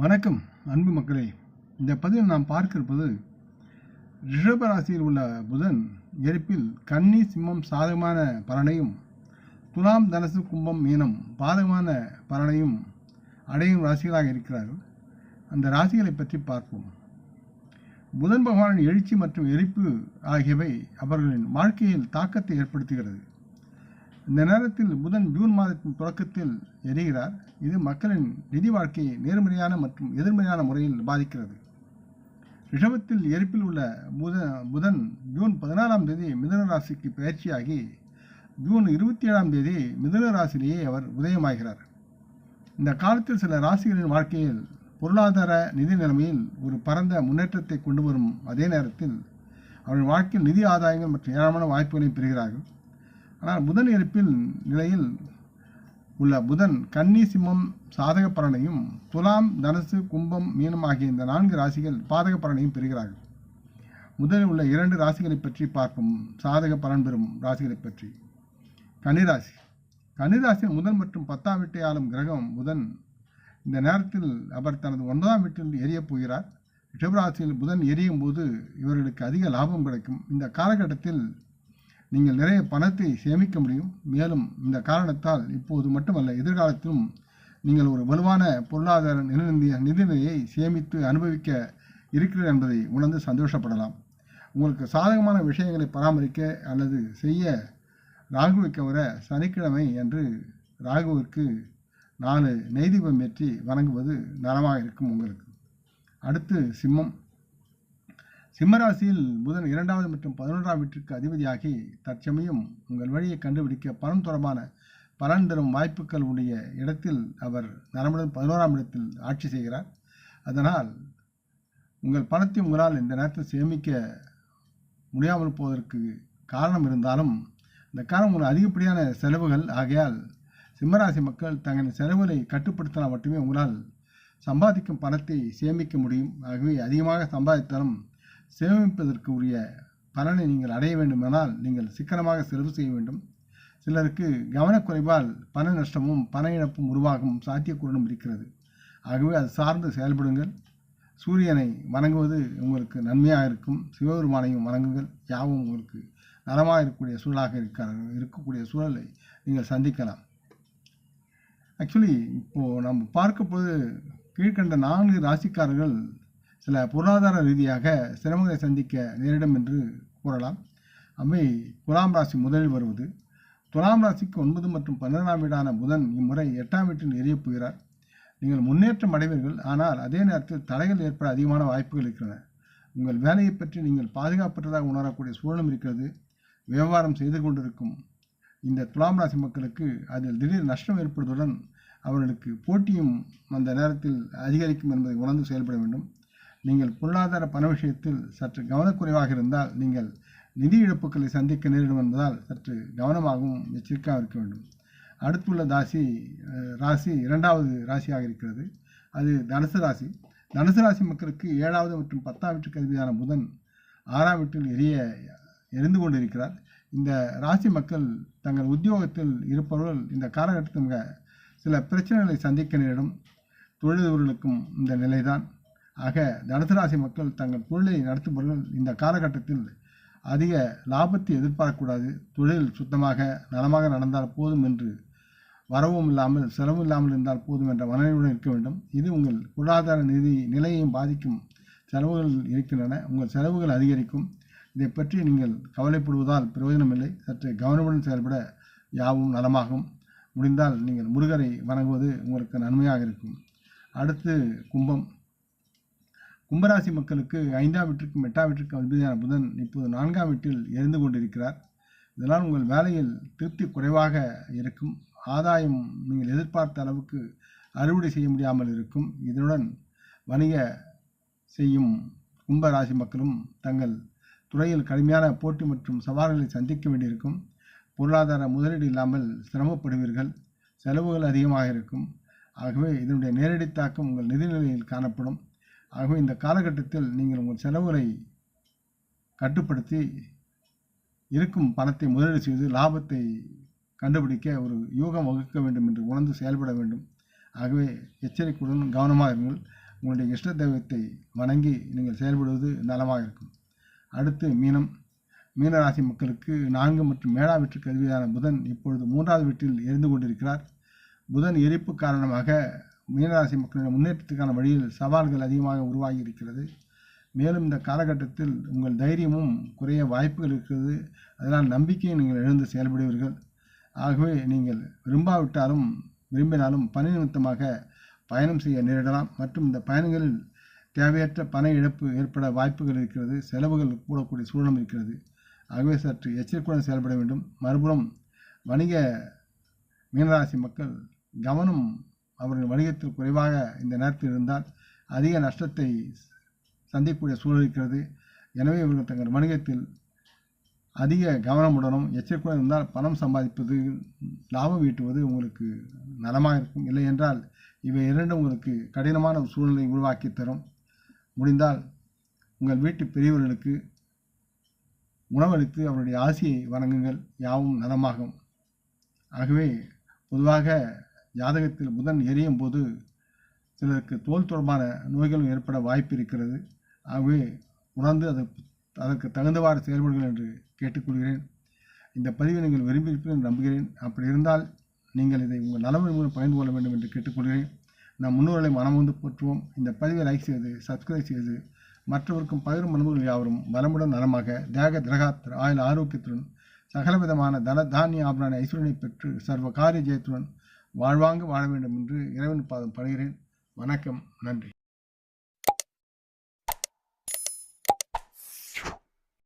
வணக்கம் அன்பு மக்களே. இந்த பதிவில் நாம் பார்க்க இருப்பது ரிஷபராசியில் உள்ள புதன் எரிப்பில் கன்னி சிம்மம் சாதகமான பலனையும் துலாம் தனசு கும்பம் மீனம் பாதகமான பலனையும் அடையும் ராசிகளாக இருக்கிறார்கள். அந்த ராசிகளை பற்றி பார்ப்போம். புதன் பகவானின் எழுச்சி மற்றும் எரிப்பு ஆகியவை அவர்களின் வாழ்க்கையில் தாக்கத்தை ஏற்படுத்துகிறது. இந்த நேரத்தில் புதன் ஜூன் மாதத்தின் தொடக்கத்தில் எரிகிறார். இது மக்களின் நிதி வாழ்க்கையை நேர்மறையான மற்றும் எதிர்மறையான முறையில் பாதிக்கிறது. ரிஷபத்தில் எரிப்பில் உள்ள புத புதன் ஜூன் பதினாறாம் தேதி மிதுன ராசிக்கு பயிற்சியாகி ஜூன் இருபத்தி ஏழாம் தேதி மிதுன ராசியிலேயே அவர் உதயமாகிறார். இந்த காலத்தில் சில ராசிகளின் வாழ்க்கையில் பொருளாதார நிதி நிலைமையில் ஒரு பரந்த முன்னேற்றத்தை கொண்டு வரும் அதே நேரத்தில் அவர்கள் வாழ்க்கையில் நிதி ஆதாயங்கள் மற்றும் ஏராளமான வாய்ப்புகளை பெறுகிறார்கள். ஆனால் புதன் இருப்பில் நிலையில் உள்ள புதன் கன்னி சிம்மம் சாதக பலனையும் துலாம் தனுசு கும்பம் மீனம் ஆகிய இந்த நான்கு ராசிகள் பாதக பலனையும் பெறுகிறார்கள். முதலில் உள்ள இரண்டு ராசிகளை பற்றி பார்ப்போம். சாதக பலன் பெறும் ராசிகளை பற்றி. கன்னிராசி. கன்னிராசியின் முதல் மற்றும் பத்தாம் வீட்டை ஆளும் கிரகம் புதன். இந்த நேரத்தில் அவர் தனது ஒன்பதாம் வீட்டில் எரியப் போகிறார். ரிஷபராசியில் புதன் எரியும் போது இவர்களுக்கு அதிக லாபம் கிடைக்கும். இந்த காலகட்டத்தில் நீங்கள் நிறைய பணத்தை சேமிக்க முடியும். மேலும் இந்த காரணத்தால் இப்போது மட்டுமல்ல எதிர்காலத்திலும் நீங்கள் ஒரு வலுவான பொருளாதார நிதி நிதிநிலையை சேமித்து அனுபவிக்க இருக்கிறது என்பதை உணர்ந்து சந்தோஷப்படலாம். உங்களுக்கு சாதகமான விஷயங்களை பராமரிக்க அல்லது செய்ய ராகுவை வர சனிக்கிழமை என்று ராகுவிற்கு நாலு நெய்தீபம் ஏற்றி வணங்குவது நலமாக இருக்கும் உங்களுக்கு. அடுத்து சிம்மம். சிம்மராசியில் புதன் இரண்டாவது மற்றும் பதினொன்றாம் வீட்டிற்கு அதிபதியாகி தற்சமயம் உங்கள் வழியை கண்டுபிடிக்க பணம் தொடர்பான பலன் தரும் வாய்ப்புகள் உடைய இடத்தில் அவர் நரம்புடன் பதினோராம் இடத்தில் ஆட்சி செய்கிறார். அதனால் உங்கள் பணத்தை உங்களால் இந்த நேரத்தில் சேமிக்க முடியாமல் போவதற்கு காரணம் இருந்தாலும் இந்த காரணம் உங்கள் அதிகப்படியான செலவுகள். ஆகையால் சிம்மராசி மக்கள் தங்களின் செலவுகளை கட்டுப்படுத்தினால் மட்டுமே உங்களால் சம்பாதிக்கும் பணத்தை சேமிக்க முடியும். ஆகவே அதிகமாக சம்பாதித்தாலும் சேமிப்பதற்கு உரிய பலனை நீங்கள் அடைய வேண்டுமானால் நீங்கள் சிக்கனமாக செலவு செய்ய வேண்டும். சிலருக்கு கவனக்குறைவால் பண நஷ்டமும் பண இழப்பும் உருவாகும் சாத்தியக்கூறனும் இருக்கிறது. ஆகவே அது சார்ந்து செயல்படுங்கள். சூரியனை வணங்குவது உங்களுக்கு நன்மையாக இருக்கும். சிவபெருமானையும் வணங்குங்கள். யாவும் உங்களுக்கு நலமாக இருக்கக்கூடிய சூழலாக இருக்கிற இருக்கக்கூடிய சூழலை நீங்கள் சந்திக்கலாம். ஆக்சுவலி இப்போது நம்ம பார்க்கும்போது கீழ்கண்ட நான்கு ராசிக்காரர்கள் சில பொருளாதார ரீதியாக சிரமங்களை சந்திக்க நேரிடும் என்று கூறலாம். அவை துலாம் ராசி முதலில் வருவது. துலாம் ராசிக்கு ஒன்பது மற்றும் பன்னிரெண்டாம் வீடான புதன் இம்முறை எட்டாம் வீட்டில் எரிய போகிறார். நீங்கள் முன்னேற்றம் அடைவீர்கள். ஆனால் அதே நேரத்தில் தடைகள் ஏற்பட அதிகமான வாய்ப்புகள் இருக்கின்றன. உங்கள் வேலையை பற்றி நீங்கள் பாதுகாப்பற்றதாக உணரக்கூடிய சூழலும் இருக்கிறது. வியாபாரம் செய்து கொண்டிருக்கும் இந்த துலாம் ராசி மக்களுக்கு அதில் திடீர் நஷ்டம் ஏற்படுவதுடன் அவர்களுக்கு போட்டியும் அந்த நேரத்தில் அதிகரிக்கும் என்பதை உணர்ந்து செயல்பட வேண்டும். நீங்கள் பொருளாதார பண விஷயத்தில் சற்று கவனக்குறைவாக இருந்தால் நீங்கள் நிதி இழப்புகளை சந்திக்க நேரிடும் என்பதால் சற்று கவனமாகவும் எச்சரிக்கையாக இருக்க வேண்டும். அடுத்துள்ள தாசி ராசி இரண்டாவது ராசியாக இருக்கிறது. அது தனுசு ராசி. தனுசு ராசி மக்களுக்கு ஏழாவது மற்றும் பத்தாம் வீட்டுக்கு அதிபதியான புதன் ஆறாம் வீட்டில் எரிய எரிந்து கொண்டிருக்கிறார். இந்த ராசி மக்கள் தங்கள் உத்தியோகத்தில் இருப்பவர்கள் இந்த காலகட்டத்தில் சில பிரச்சனைகளை சந்திக்க நேரிடும். தொழிலவர்களுக்கும் இந்த நிலைதான். ஆக தனுசராசி மக்கள் தங்கள் தொழிலை நடத்துபவர்கள் இந்த காலகட்டத்தில் அதிக லாபத்தை எதிர்பார்க்கக்கூடாது. தொழில் சுத்தமாக நலமாக நடந்தால் போதும் என்று வரவும் இல்லாமல் செலவும் இல்லாமல் இருந்தால் போதும் என்ற மனநிலையுடன் இருக்க வேண்டும். இது உங்கள் பொருளாதார நிதி நிலையையும் பாதிக்கும் செலவுகள் இருக்கின்றன. உங்கள் செலவுகள் அதிகரிக்கும். இதை பற்றி நீங்கள் கவலைப்படுவதால் பிரயோஜனமில்லை. சற்று கவனமுடன் செயல்பட யாவும் நலமாகும். முடிந்தால் நீங்கள் முருகரை வணங்குவது உங்களுக்கு நன்மையாக இருக்கும். அடுத்து கும்பம். கும்பராசி மக்களுக்கு ஐந்தாம் வீட்டிற்கும் எட்டாம் வீட்டிற்கும் அதிபதியான புதன் இப்போது நான்காம் வீட்டில் எரிந்து கொண்டிருக்கிறார். இதனால் உங்கள் வேலையில் திருப்தி குறைவாக இருக்கும். ஆதாயம் நீங்கள் எதிர்பார்த்த அளவுக்கு அறுவடை செய்ய முடியாமல் இருக்கும். இதனுடன் வணிக செய்யும் கும்பராசி மக்களும் தங்கள் துறையில் கடுமையான போட்டி மற்றும் சவால்களை சந்திக்க வேண்டியிருக்கும். பொருளாதார முதலீடு இல்லாமல் சிரமப்படுவீர்கள். செலவுகள் அதிகமாக இருக்கும். ஆகவே இதனுடைய நேரடி தாக்கம் உங்கள் நிதிநிலையில் காணப்படும். ஆகவே இந்த காலகட்டத்தில் நீங்கள் உங்கள் செலவுகளை கட்டுப்படுத்தி இருக்கும் பணத்தை முதலீடு செய்து லாபத்தை கண்டுபிடிக்க ஒரு யூகம் வகுக்க வேண்டும் என்று உணர்ந்து செயல்பட வேண்டும். ஆகவே எச்சரிக்கையுடன் கவனமாக இருங்கள். உங்களுடைய இஷ்ட தெய்வத்தை வணங்கி நீங்கள் செயல்படுவது நலமாக இருக்கும். அடுத்து மீனம். மீனராசி மக்களுக்கு நான்கு மற்றும் ஏழாம் வீட்டுக்கு அதிபதியான புதன் இப்பொழுது மூன்றாவது வீட்டில் எரிந்து கொண்டிருக்கிறார். புதன் எரிப்பு காரணமாக மீனராசி மக்களின் முன்னேற்றத்துக்கான வழியில் சவால்கள் அதிகமாக உருவாகி இருக்கிறது மேலும் இந்த காலகட்டத்தில் உங்கள் தைரியமும் குறைய வாய்ப்புகள் இருக்கிறது. அதனால் நம்பிக்கையை நீங்கள் எழுந்து செயல்படுவீர்கள். ஆகவே நீங்கள் விரும்பாவிட்டாலும் விரும்பினாலும் பணி நிமித்தமாக பயணம் செய்ய நேரிடலாம். மற்றும் இந்த பயணங்களில் தேவையற்ற பண இழப்பு ஏற்பட வாய்ப்புகள் இருக்கிறது. செலவுகள் கூடக்கூடிய சூழலும் இருக்கிறது. ஆகவே சற்று எச்சரிக்கையுடன் செயல்பட வேண்டும். மறுபுறம் வணிக மீனராசி மக்கள் கவனம் அவர்கள் வணிகத்தில் குறைவாக இந்த நேரத்தில் இருந்தால் அதிக நஷ்டத்தை சந்திக்கக்கூடிய சூழல் இருக்கிறது. எனவே இவர்கள் தங்கள் வணிகத்தில் அதிக கவனமுடனும் எச்சரிக்கையுடன் இருந்தால் பணம் சம்பாதிப்பது லாபம் ஈட்டுவது உங்களுக்கு நலமாக இருக்கும். இல்லை என்றால் இவை இரண்டும் உங்களுக்கு கடினமான ஒரு சூழ்நிலை உருவாக்கி தரும். முடிந்தால் உங்கள் வீட்டு பெரியவர்களுக்கு உணவளித்து அவருடைய ஆசையை வணங்குங்கள். யாவும் நலமாகும். ஆகவே பொதுவாக ஜாதகத்தில் புதன் எரியும் போது சிலருக்கு தோல் தொடர்பான நோய்களும் ஏற்பட வாய்ப்பு இருக்கிறது. ஆகவே உணர்ந்து அதை அதற்கு தகுந்தவாறு செயல்படுங்கள் என்று கேட்டுக்கொள்கிறேன். இந்த பதிவை நீங்கள் விரும்பியிருப்பீர்கள் என்று நம்புகிறேன். அப்படி இருந்தால் நீங்கள் இதை உங்கள் நலமை மூலம் பகிர்ந்து கொள்ள வேண்டும் என்று கேட்டுக்கொள்கிறேன். நம் முன்னோர்களை மனமுந்து போற்றுவோம். இந்த பதிவை லைக் செய்து சப்ஸ்கிரைப் செய்து மற்றவருக்கும் பகிரும் அனுபவங்கள் யாவரும் வளமுடன் நலமாக தேக திரகாத்திர ஆயுள் ஆரோக்கியத்துடன் சகலவிதமான தன தானிய ஆபரான ஐஸ்வரனை பெற்று சர்வ காரிய ஜெயத்துடன் வாழ்வாங்கு வாழ வேண்டும் என்று இறைவன் பாதம் படுகிறேன். வணக்கம். நன்றி.